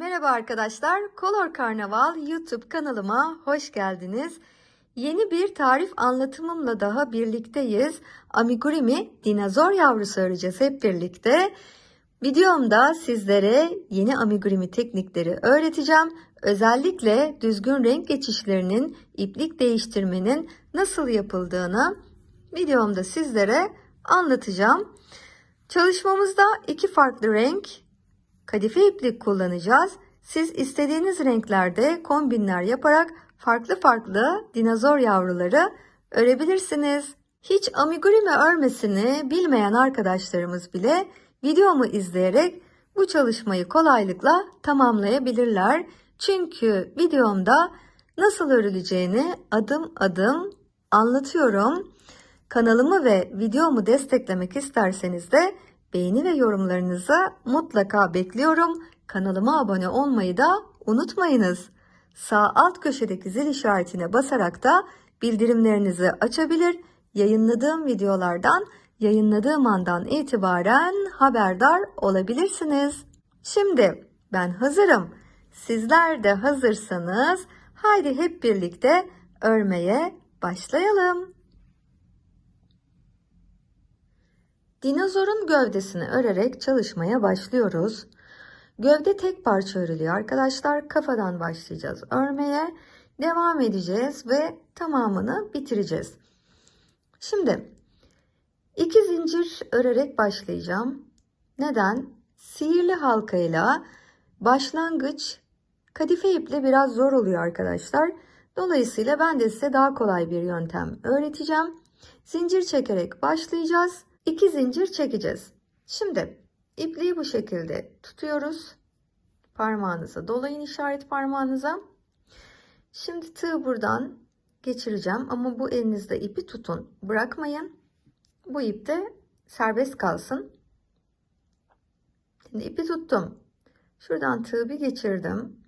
Merhaba arkadaşlar, Color Karnaval YouTube kanalıma hoş geldiniz. Yeni bir tarif anlatımımla daha birlikteyiz. Amigurumi dinozor yavrusu öreceğiz hep birlikte. Videomda sizlere yeni amigurumi teknikleri öğreteceğim. Özellikle düzgün renk geçişlerinin, iplik değiştirmenin nasıl yapıldığını videomda sizlere anlatacağım. Çalışmamızda iki farklı renk kadife iplik kullanacağız. Siz istediğiniz renklerde kombinler yaparak farklı farklı dinozor yavruları örebilirsiniz. Hiç amigurumi örmesini bilmeyen arkadaşlarımız bile videomu izleyerek bu çalışmayı kolaylıkla tamamlayabilirler. Çünkü videomda nasıl örüleceğini adım adım anlatıyorum. Kanalımı ve videomu desteklemek isterseniz de beğeni ve yorumlarınızı mutlaka bekliyorum. Kanalıma abone olmayı da unutmayınız. Sağ alt köşedeki zil işaretine basarak da bildirimlerinizi açabilir, yayınladığım videolardan yayınladığım andan itibaren haberdar olabilirsiniz. Şimdi ben hazırım. Sizler de hazırsanız haydi hep birlikte örmeye başlayalım. Dinozorun gövdesini örerek çalışmaya başlıyoruz. Gövde tek parça örülüyor arkadaşlar. Kafadan başlayacağız örmeye. Devam edeceğiz ve tamamını bitireceğiz. Şimdi iki zincir örerek başlayacağım. Neden? Sihirli halkayla başlangıç kadife iple biraz zor oluyor arkadaşlar. Dolayısıyla ben de size daha kolay bir yöntem öğreteceğim. Zincir çekerek başlayacağız. 2 zincir çekeceğiz. Şimdi ipliği bu şekilde tutuyoruz. Parmağınıza dolayın işaret parmağınıza. Şimdi tığ buradan geçireceğim ama bu elinizde ipi tutun. Bırakmayın. Bu ip de serbest kalsın. Şimdi ipi tuttum. Şuradan tığ bir geçirdim.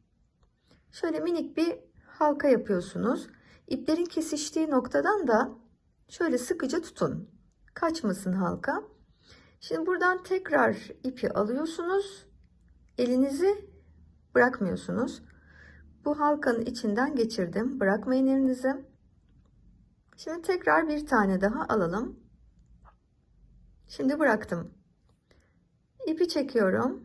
Şöyle minik bir halka yapıyorsunuz. İplerin kesiştiği noktadan da şöyle sıkıca tutun kaçmasın halka. Şimdi buradan tekrar ipi alıyorsunuz. Elinizi bırakmıyorsunuz. Bu halkanın içinden geçirdim. Bırakmayın elinizi. Şimdi tekrar bir tane daha alalım. Şimdi bıraktım. İpi çekiyorum.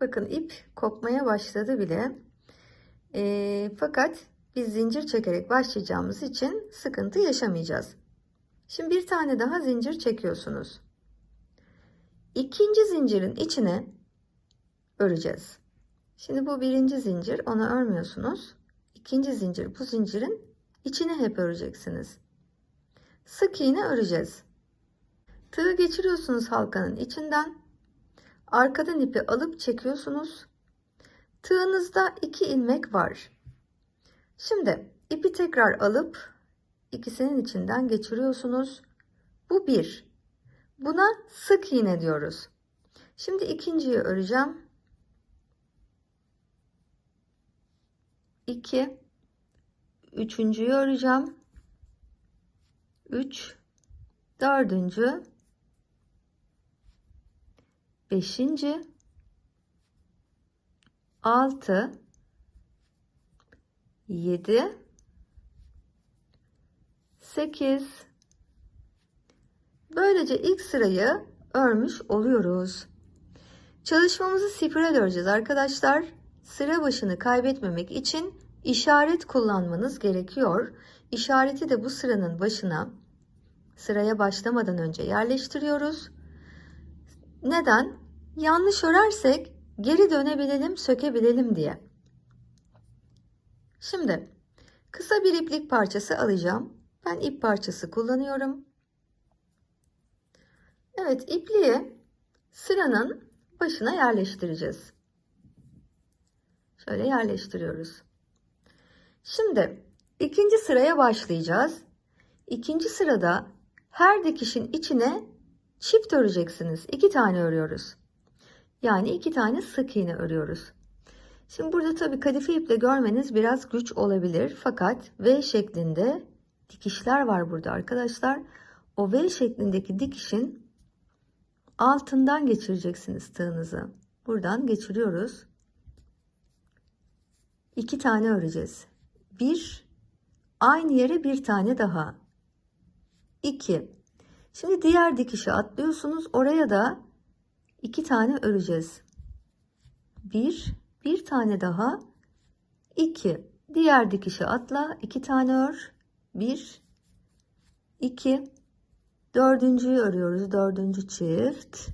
Bakın ip kopmaya başladı bile. E, fakat biz zincir çekerek başlayacağımız için sıkıntı yaşamayacağız. Şimdi bir tane daha zincir çekiyorsunuz. İkinci zincirin içine öreceğiz. Şimdi bu birinci zincir onu örmüyorsunuz. İkinci zincir bu zincirin içine hep öreceksiniz. Sık iğne öreceğiz. Tığı geçiriyorsunuz halkanın içinden. Arkadan ipi alıp çekiyorsunuz. Tığınızda iki ilmek var. Şimdi ipi tekrar alıp ikisinin içinden geçiriyorsunuz. Bu bir. Buna sık iğne diyoruz. Şimdi ikinciyi öreceğim. 2 Üçüncüyü öreceğim. 3 Dördüncü Beşinci Altı Yedi 8 Böylece ilk sırayı örmüş oluyoruz. Çalışmamızı sifire öreceğiz arkadaşlar. Sıra başını kaybetmemek için işaret kullanmanız gerekiyor. İşareti de bu sıranın başına sıraya başlamadan önce yerleştiriyoruz. Neden? Yanlış örersek geri dönebilelim, sökebilelim diye. Şimdi kısa bir iplik parçası alacağım. Ben ip parçası kullanıyorum. Evet ipliği sıranın başına yerleştireceğiz. Şöyle yerleştiriyoruz. Şimdi ikinci sıraya başlayacağız. İkinci sırada her dikişin içine çift öreceksiniz. İki tane örüyoruz. Yani iki tane sık iğne örüyoruz. Şimdi burada tabii kadife iple görmeniz biraz güç olabilir. Fakat V şeklinde dikişler var burada arkadaşlar. O V şeklindeki dikişin altından geçireceksiniz tığınızı. buradan geçiriyoruz. İki tane öreceğiz. Bir, aynı yere bir tane daha. İki. Şimdi diğer dikişe atlıyorsunuz. Oraya da iki tane öreceğiz. Bir, bir tane daha. iki. Diğer dikişe atla. iki tane ör. Bir, iki. Dördüncüyü örüyoruz. Dördüncü çift.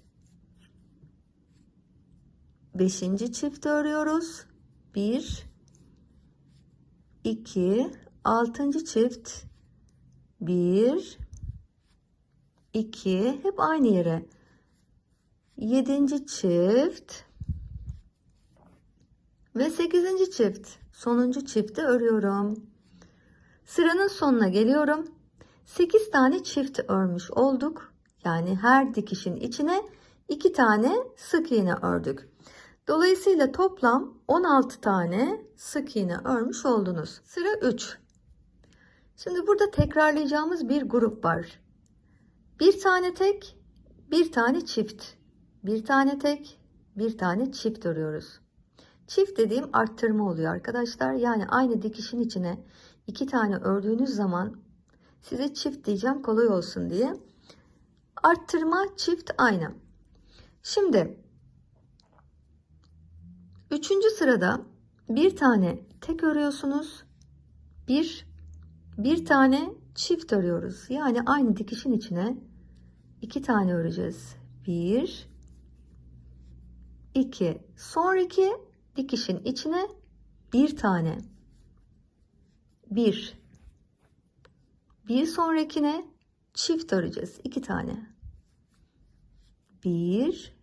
Beşinci çift örüyoruz. Bir, iki, altıncı çift. Bir, iki, hep aynı yere. Yedinci çift. Ve sekizinci çift. Sonuncu çifti örüyorum. Sıranın sonuna geliyorum. 8 tane çift örmüş olduk. Yani her dikişin içine 2 tane sık iğne ördük. Dolayısıyla toplam 16 tane sık iğne örmüş oldunuz. Sıra 3. Şimdi burada tekrarlayacağımız bir grup var. Bir tane tek, bir tane çift. Bir tane tek, bir tane çift örüyoruz. Çift dediğim arttırma oluyor arkadaşlar. Yani aynı dikişin içine iki tane ördüğünüz zaman size çift diyeceğim kolay olsun diye. Arttırma çift aynı. Şimdi üçüncü sırada bir tane tek örüyorsunuz. Bir, bir tane çift örüyoruz. Yani aynı dikişin içine iki tane öreceğiz. Bir, iki. Sonraki dikişin içine bir tane. Bir. Bir sonrakine çift öreceğiz. iki tane. Bir.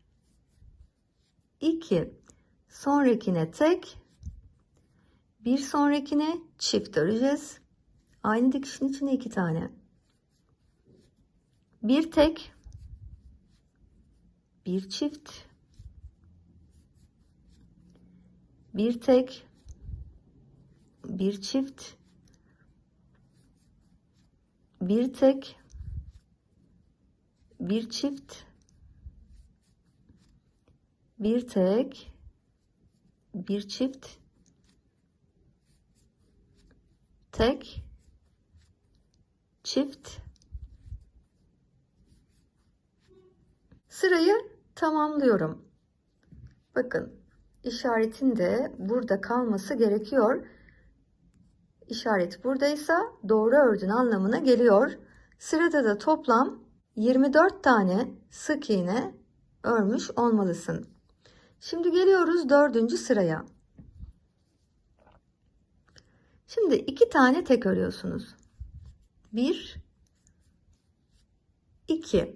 iki. Sonrakine tek. Bir sonrakine çift öreceğiz. Aynı dikişin içine iki tane. Bir tek. Bir çift. Bir tek. Bir çift bir tek bir çift bir tek bir çift tek çift sırayı tamamlıyorum. Bakın işaretin de burada kalması gerekiyor. İşaret buradaysa doğru ördün anlamına geliyor. Sırada da toplam 24 tane sık iğne örmüş olmalısın. Şimdi geliyoruz dördüncü sıraya. Şimdi iki tane tek örüyorsunuz. Bir, iki.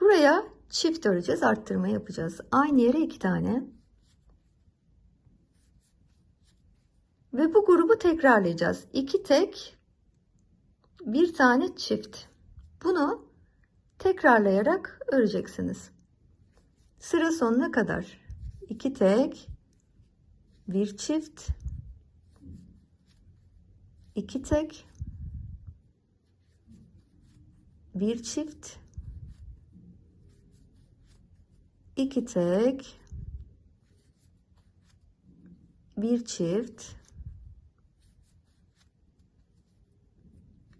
Buraya çift öreceğiz, arttırma yapacağız. Aynı yere iki tane. Ve bu grubu tekrarlayacağız. İki tek, bir tane çift. Bunu tekrarlayarak öreceksiniz. Sıra sonuna kadar. İki tek, bir çift, iki tek, bir çift, iki tek, bir çift,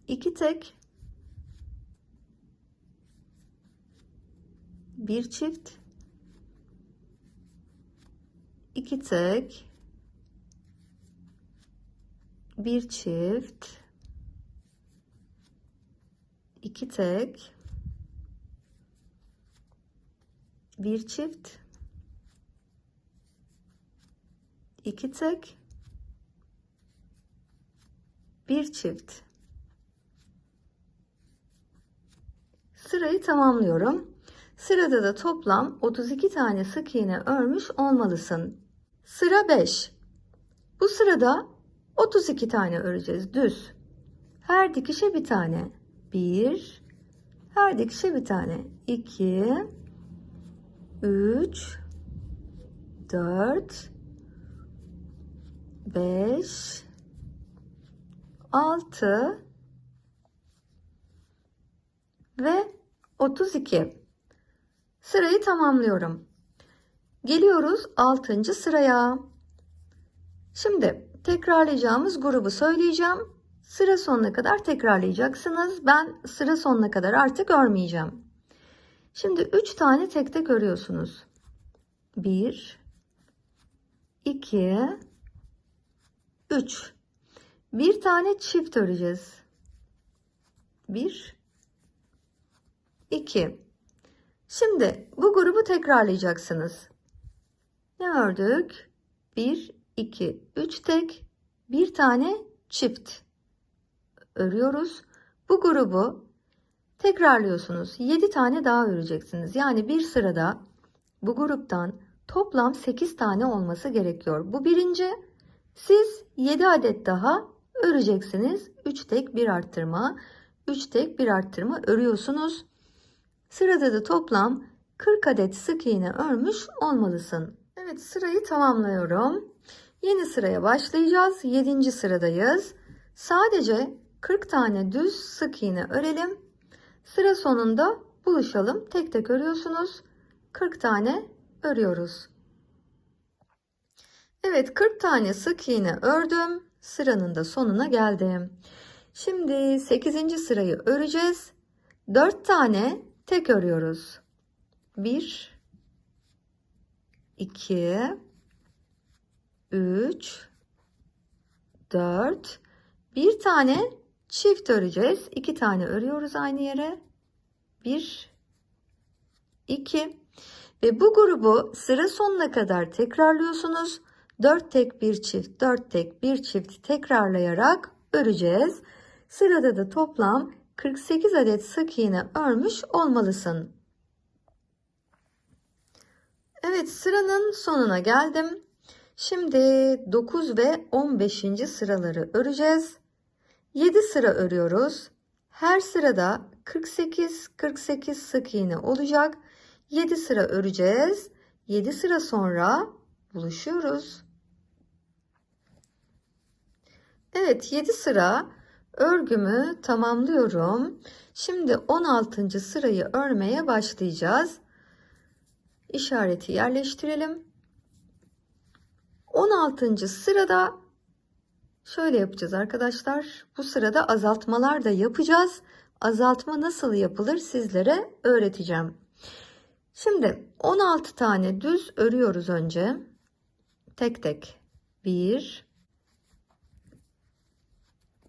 2 tek. Bir çift. İki tek. Bir çift. İki tek. Bir çift. İki tek. Bir çift Sırayı tamamlıyorum. Sırada da toplam 32 tane sık iğne örmüş olmalısın. Sıra 5. Bu sırada 32 tane öreceğiz düz. Her dikişe bir tane. 1 her dikişe bir tane. 2 3 4 5 6 ve 32. Sırayı tamamlıyorum. Geliyoruz 6. sıraya. Şimdi tekrarlayacağımız grubu söyleyeceğim. Sıra sonuna kadar tekrarlayacaksınız. Ben sıra sonuna kadar artık örmeyeceğim. Şimdi 3 tane tek tek örüyorsunuz. 1 2 3 Bir tane çift öreceğiz. 1 2 Şimdi bu grubu tekrarlayacaksınız. Ne ördük? 1 2 3 tek bir tane çift örüyoruz. Bu grubu tekrarlıyorsunuz. 7 tane daha öreceksiniz. Yani bir sırada bu gruptan toplam 8 tane olması gerekiyor. Bu birinci. Siz 7 adet daha öreceksiniz. 3 tek bir arttırma, 3 tek bir arttırma örüyorsunuz. Sırada da toplam 40 adet sık iğne örmüş olmalısın. Evet sırayı tamamlıyorum. Yeni sıraya başlayacağız. 7. sıradayız. Sadece 40 tane düz sık iğne örelim. Sıra sonunda buluşalım. Tek tek örüyorsunuz. 40 tane örüyoruz. Evet 40 tane sık iğne ördüm. Sıranın da sonuna geldim. Şimdi 8. sırayı öreceğiz. 4 tane tek örüyoruz. 1 2 3 4 bir tane çift öreceğiz. 2 tane örüyoruz aynı yere. 1 2 ve bu grubu sıra sonuna kadar tekrarlıyorsunuz. 4 tek bir çift, 4 tek bir çift tekrarlayarak öreceğiz. Sırada da toplam 48 adet sık iğne örmüş olmalısın. Evet sıranın sonuna geldim. Şimdi 9 ve 15. sıraları öreceğiz. 7 sıra örüyoruz. Her sırada 48 48 sık iğne olacak. 7 sıra öreceğiz. 7 sıra sonra buluşuyoruz. Evet 7 sıra örgümü tamamlıyorum. Şimdi 16. sırayı örmeye başlayacağız. İşareti yerleştirelim. 16. sırada şöyle yapacağız arkadaşlar. Bu sırada azaltmalar da yapacağız. Azaltma nasıl yapılır sizlere öğreteceğim. Şimdi 16 tane düz örüyoruz önce. Tek tek. 1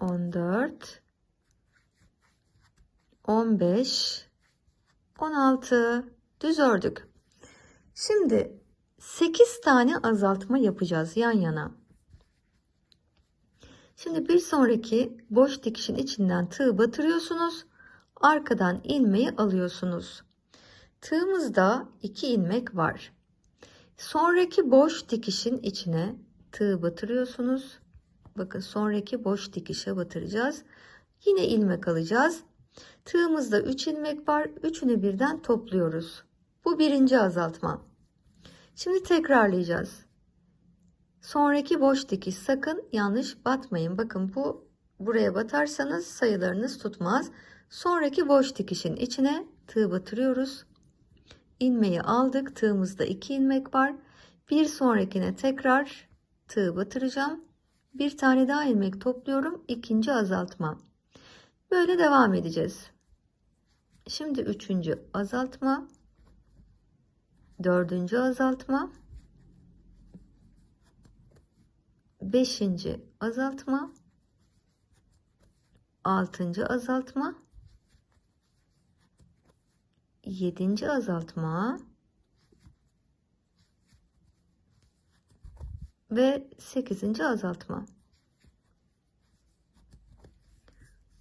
14 15 16 düz ördük. Şimdi 8 tane azaltma yapacağız yan yana. Şimdi bir sonraki boş dikişin içinden tığ batırıyorsunuz. Arkadan ilmeği alıyorsunuz. Tığımızda 2 ilmek var. Sonraki boş dikişin içine tığ batırıyorsunuz. Bakın sonraki boş dikişe batıracağız. Yine ilmek alacağız. Tığımızda 3 ilmek var. Üçünü birden topluyoruz. Bu birinci azaltma. Şimdi tekrarlayacağız. Sonraki boş dikiş sakın yanlış batmayın. Bakın bu buraya batarsanız sayılarınız tutmaz. Sonraki boş dikişin içine tığ batırıyoruz. İlmeği aldık. Tığımızda 2 ilmek var. Bir sonrakine tekrar tığ batıracağım. Bir tane daha ilmek topluyorum. İkinci azaltma. Böyle devam edeceğiz. Şimdi üçüncü azaltma. Dördüncü azaltma. Beşinci azaltma. Altıncı azaltma. Yedinci azaltma. Ve sekizinci azaltma.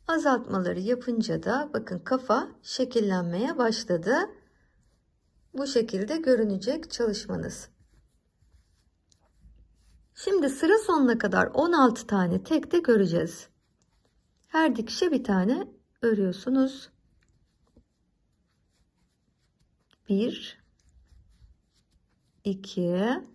Azaltmaları yapınca da bakın kafa şekillenmeye başladı. bu şekilde görünecek çalışmanız. Şimdi sıra sonuna kadar 16 tane tek tek öreceğiz. Her dikişe bir tane örüyorsunuz. 1 2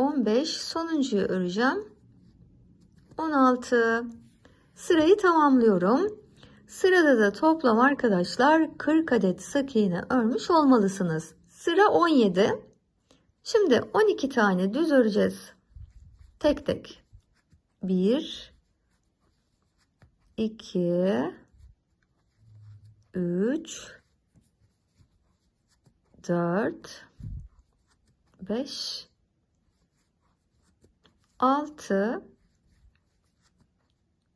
15 sonuncuyu öreceğim. 16 sırayı tamamlıyorum. Sırada da toplam arkadaşlar 40 adet sık iğne örmüş olmalısınız. Sıra 17 şimdi 12 tane düz öreceğiz. Tek tek. 1 2 3 4 5 6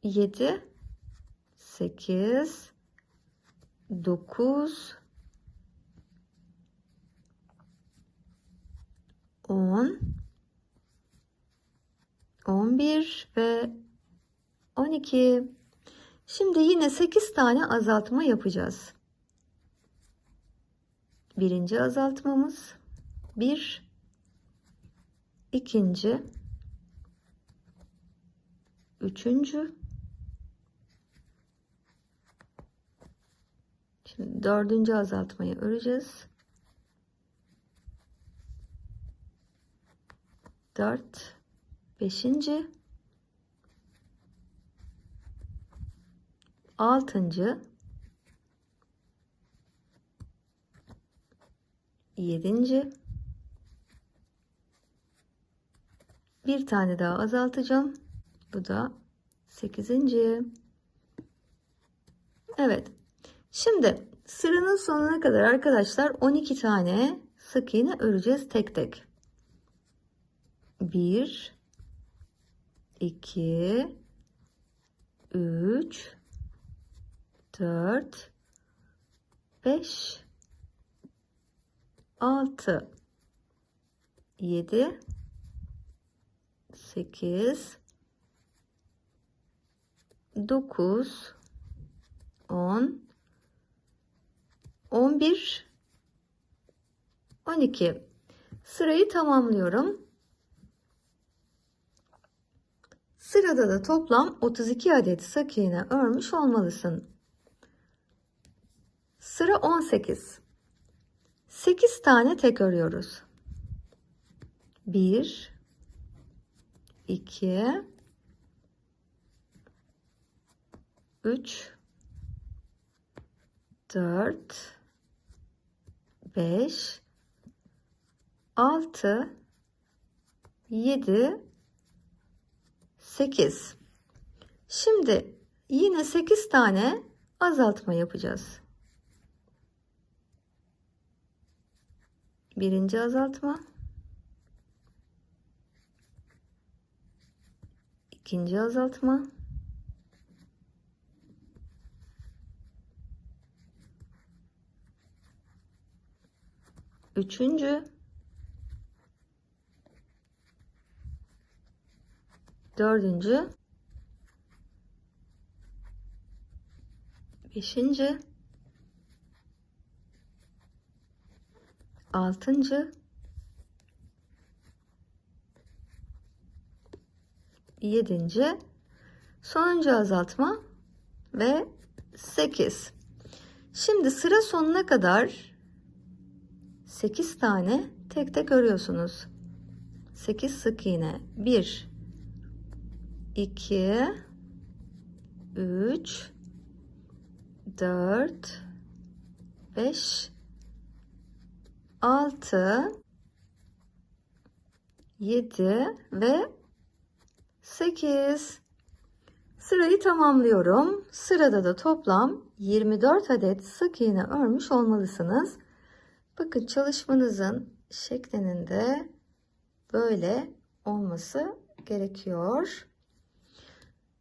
7 8 9 10 11 ve 12 Şimdi yine 8 tane azaltma yapacağız. Birinci azaltmamız 1 ikinci üçüncü. Şimdi dördüncü azaltmayı öreceğiz. 4 beşinci. Altıncı. Yedinci. Bir tane daha azaltacağım. Bu da sekizinci. Evet. Şimdi sıranın sonuna kadar arkadaşlar 12 tane sık iğne öreceğiz tek tek. 1 2 3 4 5 6 7 8 9 10 11 12 sırayı tamamlıyorum. Sırada da toplam 32 adet sık iğne örmüş olmalısın. Sıra 18. 8 tane tek örüyoruz. 1 2 3 4 5 6 7 8 Şimdi yine 8 tane azaltma yapacağız. Birinci azaltma. ikinci azaltma. Üçüncü. Dördüncü. Beşinci. Altıncı. Yedinci. Sonuncu azaltma ve sekiz. Şimdi sıra sonuna kadar sekiz tane tek tek örüyorsunuz. Sekiz sık iğne. Bir, iki, üç, dört, beş, 6 7 ve 8 sırayı tamamlıyorum sırada da toplam 24 adet sık iğne örmüş olmalısınız. Bakın çalışmanızın şeklinin de böyle olması gerekiyor.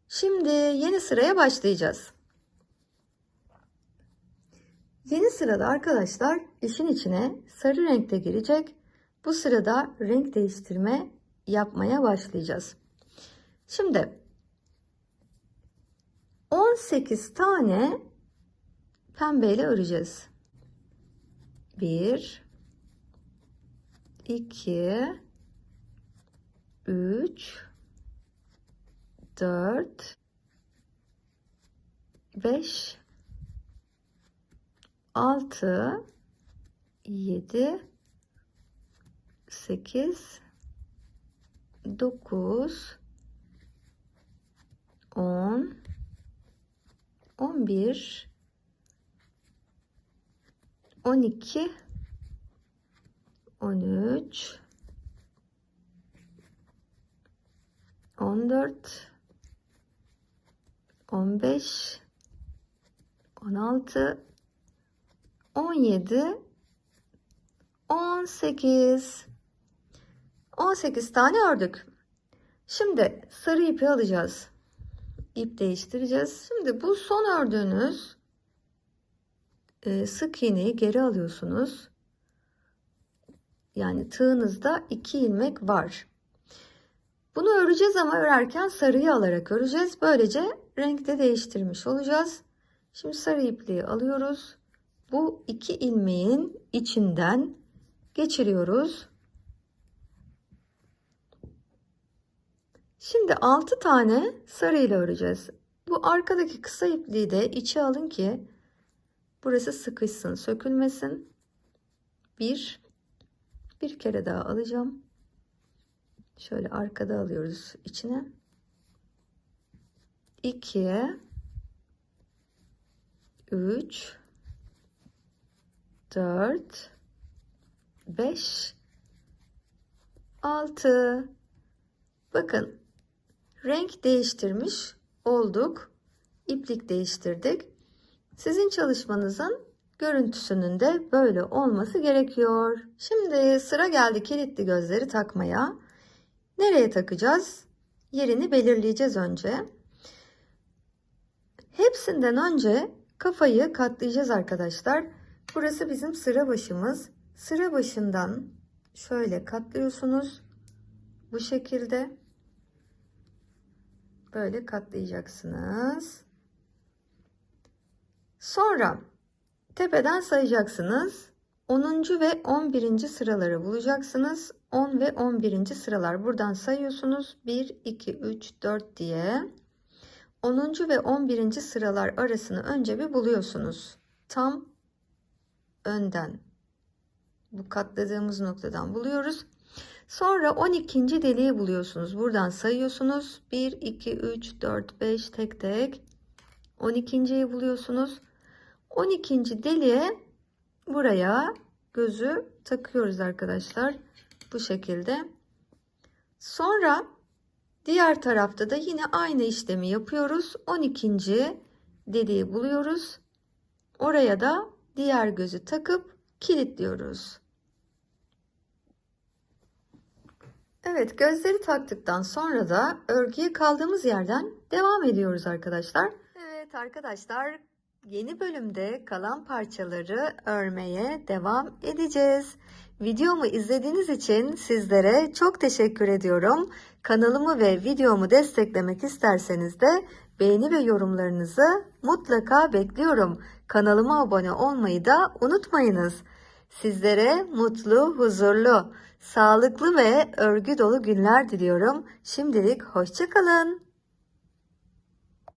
Şimdi yeni sıraya başlayacağız. Yeni sırada arkadaşlar işin içine sarı renkte girecek. Bu sırada renk değiştirme yapmaya başlayacağız. Şimdi 18 tane pembeyle öreceğiz. 1 2 3 4 5 6 7 8 9 10 11 12 13 14 15 16 17 18 18 tane ördük. Şimdi sarı ipi alacağız. İp değiştireceğiz. Şimdi bu son ördüğünüz sık iğneyi geri alıyorsunuz. Yani tığınızda iki ilmek var. Bunu öreceğiz ama örerken sarıyı alarak öreceğiz. Böylece renkte değiştirmiş olacağız. Şimdi sarı ipliği alıyoruz. Bu iki ilmeğin içinden geçiriyoruz. Şimdi 6 tane sarı ile öreceğiz. Bu arkadaki kısa ipliği de içe alın ki burası sıkışsın, sökülmesin. Bir, bir kere daha alacağım. Şöyle arkada alıyoruz içine. 2 3 4 5 6 Bakın renk değiştirmiş olduk. İplik değiştirdik. Sizin çalışmanızın görüntüsünün de böyle olması gerekiyor. Şimdi sıra geldi kilitli gözleri takmaya. Nereye takacağız? Yerini belirleyeceğiz önce. Hepsinden önce kafayı katlayacağız arkadaşlar. Burası bizim sıra başımız. Sıra başından şöyle katlıyorsunuz. Bu şekilde böyle katlayacaksınız. Sonra tepeden sayacaksınız. 10. ve 11. sıraları bulacaksınız. 10 ve 11. sıralar buradan sayıyorsunuz. 1, 2, 3, 4 diye. 10. ve 11. sıralar arasını önce bir buluyorsunuz. Tam önden bu katladığımız noktadan buluyoruz. Sonra 12. deliği buluyorsunuz. Buradan sayıyorsunuz. 1, 2, 3, 4, 5 tek tek. 12.yi buluyorsunuz. 12. deliğe buraya gözü takıyoruz arkadaşlar. Bu şekilde. Sonra diğer tarafta da yine aynı işlemi yapıyoruz. 12. deliği buluyoruz. Oraya da diğer gözü takıp kilitliyoruz. Evet gözleri taktıktan sonra da örgüye kaldığımız yerden devam ediyoruz arkadaşlar. Evet arkadaşlar yeni bölümde kalan parçaları örmeye devam edeceğiz. Videomu izlediğiniz için sizlere çok teşekkür ediyorum. Kanalımı ve videomu desteklemek isterseniz de beğeni ve yorumlarınızı mutlaka bekliyorum. Kanalıma abone olmayı da unutmayınız. Sizlere mutlu, huzurlu, sağlıklı ve örgü dolu günler diliyorum. Şimdilik hoşçakalın.